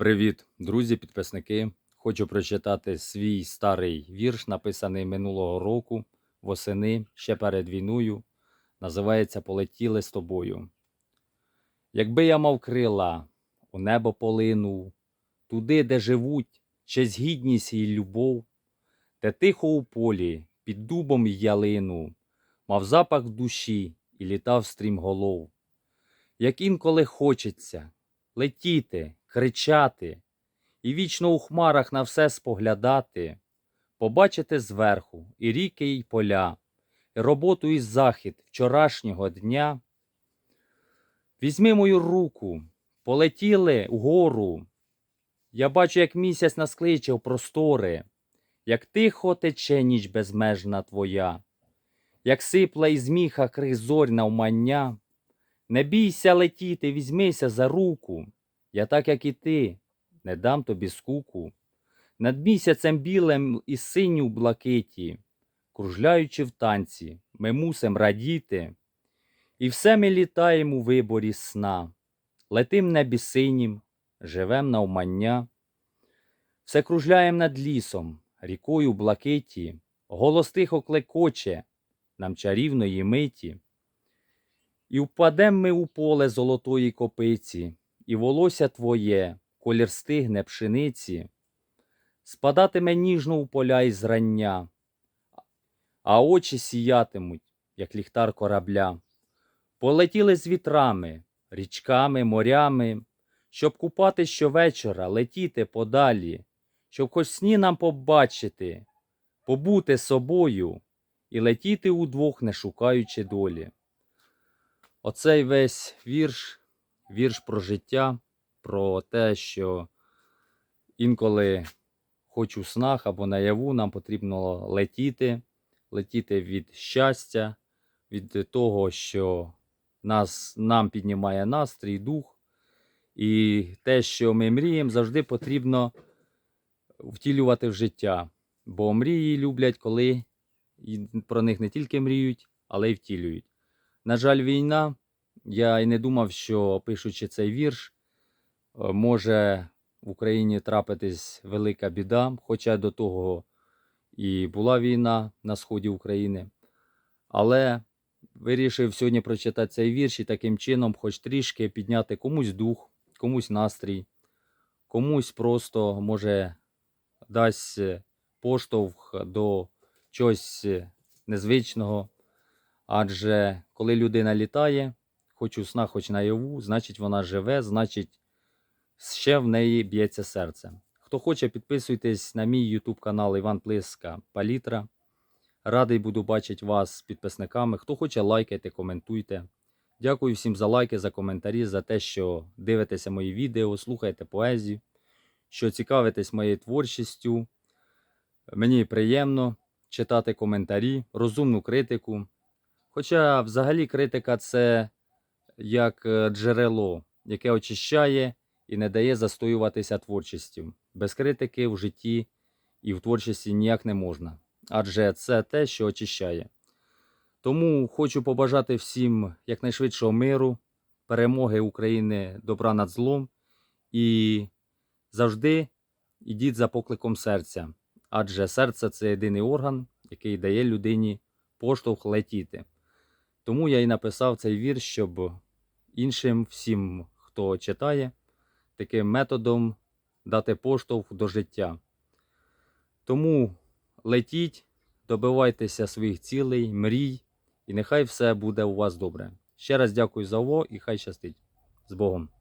Привіт, друзі, підписники. Хочу прочитати свій старий вірш, написаний минулого року восени, ще перед війною. Називається Полетіли з тобою. Якби я мав крила, у небо полинув, туди, де живуть честь гідність і любов, де тихо у полі, під дубом й ялину, мав запах душі і літав стрімголов. Як інколи хочеться летіти, кричати і вічно у хмарах на все споглядати, побачити зверху і ріки, і поля, і роботу і захід вчорашнього дня. Візьми мою руку, полетіли вгору. Я бачу, як місяць нас кличе в простори, як тихо тече ніч безмежна твоя, як сипла із міха крих зорь навмання. Не бійся летіти, візьмися за руку. Я так, як і ти, не дам тобі скуку. Над місяцем білим і синю блакиті, кружляючи в танці, ми мусим радіти. І все ми літаємо у виборі сна, летим небі синім, живем навмання. Все кружляєм над лісом, рікою блакиті, голос тихо клекоче нам чарівної миті. І впадем ми у поле золотої копиці, і волосся твоє, колір стигне пшениці, спадатиме ніжно у поля із зрання, а очі сіятимуть, як ліхтар корабля. Полетіли з вітрами, річками, морями, щоб купати щовечора, летіти подалі, щоб хоч сні нам побачити, побути собою і летіти удвох, не шукаючи долі. Оцей весь вірш, вірш про життя, про те, що інколи хоч у снах або наяву нам потрібно летіти, летіти від щастя, від того, що нас, нам піднімає настрій, дух. І те, що ми мріємо, завжди потрібно втілювати в життя. Бо мрії люблять, коли про них не тільки мріють, але й втілюють. На жаль, війна. Я і не думав, що пишучи цей вірш, е, може в Україні трапитись велика біда, хоча до того і була війна на сході України. Але вирішив сьогодні прочитати цей вірш і таким чином, хоч трішки підняти комусь дух, комусь настрій, комусь просто може дасть е, поштовх до чогось е, незвичного. Адже коли людина літає, хоч у снах, хоч наяву, значить вона живе, значить ще в неї б'ється серце. Хто хоче, підписуйтесь на мій YouTube канал Іван Плиска Палітра. Радий буду бачити вас з підписниками. Хто хоче, лайкайте, коментуйте. Дякую всім за лайки, за коментарі, за те, що дивитеся мої відео, слухаєте поезію, що цікавитесь моєю творчістю. Мені приємно читати коментарі, розумну критику. Хоча взагалі критика це як е, джерело, яке очищає і не дає застоюватися творчістю. Без критики в житті і в творчості ніяк не можна. Адже це те, що очищає. Тому хочу побажати всім якнайшвидшого миру, перемоги України добра над злом і завжди ідіть за покликом серця. Адже серце це єдиний орган, який дає людині поштовх летіти. Тому я і написав цей вірш, щоб іншим всім, хто читає, таким методом дати поштовх до життя. Тому летіть, добивайтеся своїх цілей, мрій, і нехай все буде у вас добре. Ще раз дякую за увагу і хай щастить. З Богом!